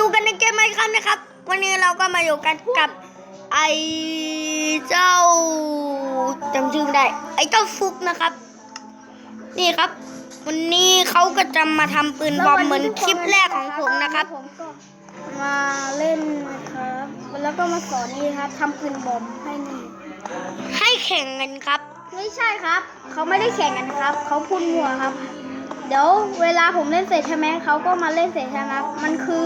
อยู่กันในเกมไหมครับนะครับ วันนี้เราก็มาอยู่กันกับไอ้เจ้าจำชื่อไม่ได้ ไอ้เจ้าฟุกนะครับ นี่ครับ วันนี้เขาก็จะมาทำปืนบอมเหมือนคลิปแรกของผมนะครับ ผมก็มาเล่นนะครับ แล้วก็มาสอนนี่ครับทำปืนบอมให้นี่ให้แข่งกันครับ ไม่ใช่ครับ เขาไม่ได้แข่งกันครับ เขาพูดมั่วครับ เดี๋ยวเวลาผมเล่นเสร็จใช่ไหมเขาก็มาเล่นเสร็จใช่ไหมครับมันคือ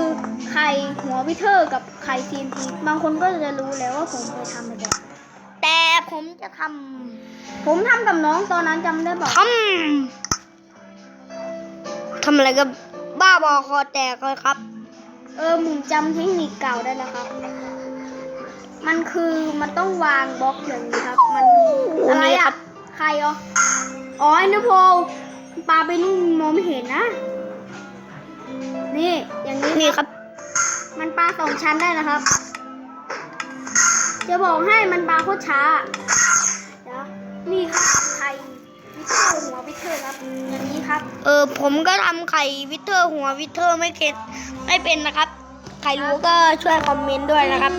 ไข่หัววิเทอร์กับไข่ทีนทีบางคนก็จะรู้แล้วว่าผมเคยทำไปแล้วแต่ผมจะทผมทำกับน้องตอนนั้นจำได้บอกำทำทำอะไรก็บ้าบอคอแตกเลยครับ เออผมจำเทคนิคเก่าได้แล้วครับ มันคือมันต้องวางบล็อกอย่างนี้ครับ มันอะไรนี่ครัอะบใครอ๋ออ๋อไอ้นโพล ปลาไปนู่นมองไม่เห็นนะ นี่ อย่างนี้นี่ครับ มันปลาสองชั้นได้นะครับ จะบอกให้มันปลาโคตรช้าเดี๋ยวนี่ครับไข่วิเทอร์หัววิเทอร์ครับ อย่างนี้ครับ เออผมก็ทำไข่วิเทอร์หัววิเทอร์ไม่เก็ตไม่เป็นนะครับ ใครรู้ก็ช่วยคอมเมนต์ด้วยนะครับ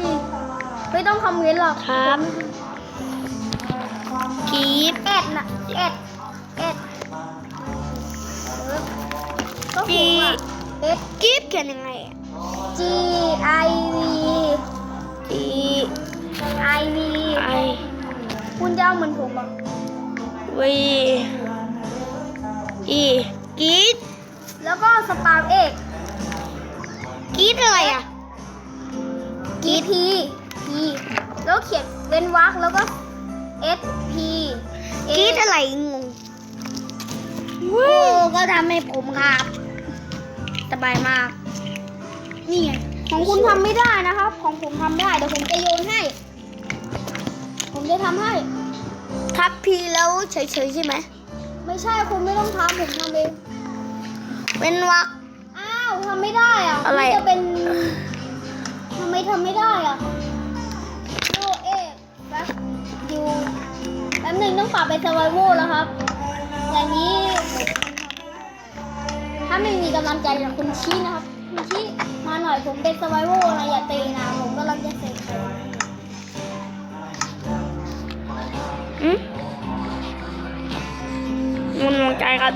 ไม่ต้องคอมเมนต์หรอกครับกีบเอ็ดนะเอ็ด ก็ผมอะเอ็ดกีบเขียนยังไงอะ G I V G I V I คุณจะเอาเหมือนผมอะ V E กีดแล้วก็สปาร์เอกกีดอะไรอะ G P P แล้วเขียนเว้นวรรคแล้วก็ S P กีดอะไรงงโอ้ก็ทำให้ผมครับ บายมาก นี่ไงของคุณทำไม่ได้นะครับ ของผมทำได้เดี๋ยวผมจะโยนให้ ผมจะทำให้ ทับพีแล้วเฉยๆใช่ไหม ไม่ใช่คุณไม่ต้องทำผมทำเองเป็นวักอ้าวทำไม่ได้อะอะไร มันอะจะเป็นทำไมทำไม่ได้อะโอเอ๊ะแป๊บอยู่แป๊บหนึงต้องปรับเป็นสไวโวแล้วครับ อย่างนี้ถ้าไม่มีกำลังใจจากคุณชี้นะครับ คุณชี้มาหน่อยผมเป็นสไวโวนะอย่าตีนะผมกำลังจะเสร็จอืมมันมองใจครับ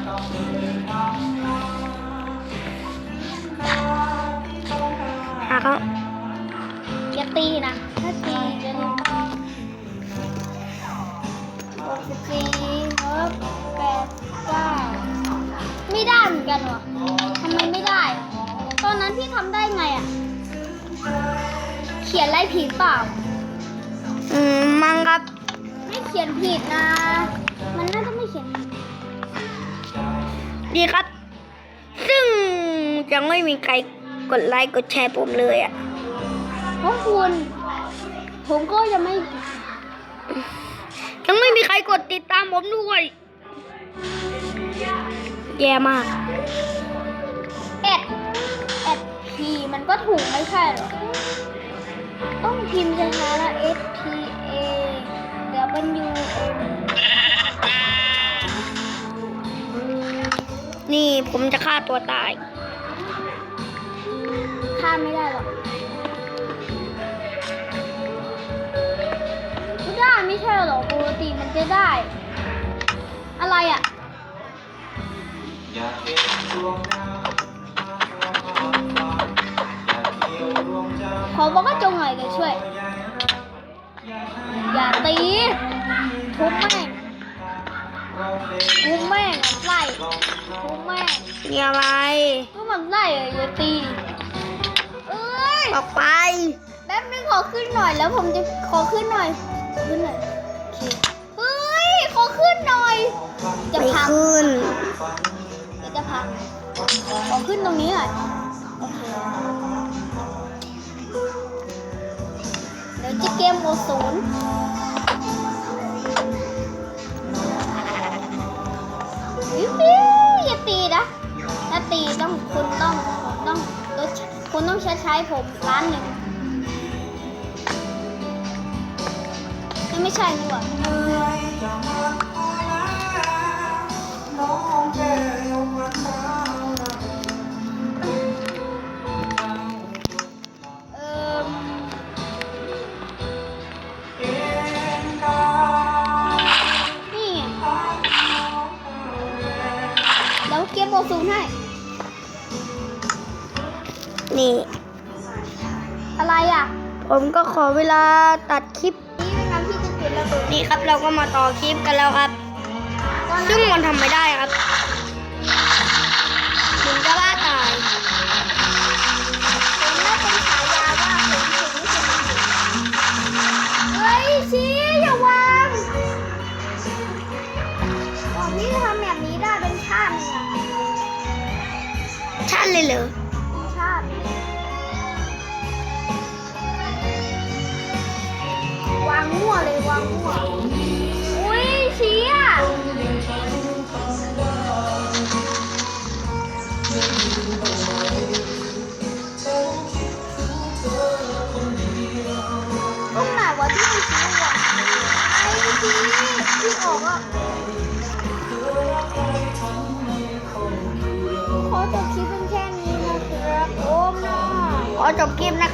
หาเขาอย่าตีนะถ้าตีจะโดนหกสิบสี่ลบแปดเก้า ไม่ได้เหมือนกันวะทำไมไม่ได้อะตอนนั้นพี่ทำได้ไงอะเขียนอะไรผิดเปล่า อืมมังครับไม่เขียนผิดนะ มันน่าจะไม่เขียนผิดดีครับ ซึ่งยังไม่มีใครกดไลค์กดแชร์ผมเลยอะเพราะคุณ ผมก็ยังไม่ ยังไม่มีใครกดติดตามผมด้วย แย่มาก เอ็ดเอ็ดพีมันก็ถูกไม่ใช่เหรอ ต้องพิมพ์ช้าๆนะ S P A เดี๋ยวเป็น U N นี่ผมจะฆ่าตัวตายข้ามไม่ได้หรอกไม่ได้ไม่ใช่หรอกปกติมันจะได้ อะไรอะ อยากเป็นดวงดาวอยากเกี่ยวดวงจันทร์ขอบอกก็จงหน่อยเลยช่วย อย่าตีทุบแม่งเราเป็นทุบแม่งอะไล่ทุบแม่งมีอะไร ก็มันไล่อะอย่าตีเอ้ยออกไป แป๊บนึงขอขึ้นหน่อยแล้วผมจะขอขึ้นหน่อยขึ้นหน่อยโอเคเฮ้ยขอขึ้นหน่อย จะไม่พังขึ้น จะพังขอขึ้นตรงนี้หน่อยโอเคเดี๋ยวจะเกมโอศูนย์วิววิวอย่าตีนะ ถ้าตีต้องคุณต้องต้องคุณต้องใช้ใช้ผมล้านหนึ่งไม่ใช่นี่หว่า ซูมให้ นี่ อะไรอะ ผมก็ขอเวลาตัดคลิป นี่เป็นน้ำที่จะเกิดระเบิดนี่ครับเราก็มาต่อคลิปกันแล้วครับ ซึ่งมันทำไม่ได้ครับ มึงก็บ้าตาย เลยเหรอชาติวางมั่วเลยวางมั่วอุ้ยชี้อะตรงไหนวะที่มันชี้วะไอ้ชี้ที่ออกอะขอจบคลิปเป็น จบคลิปนะคะ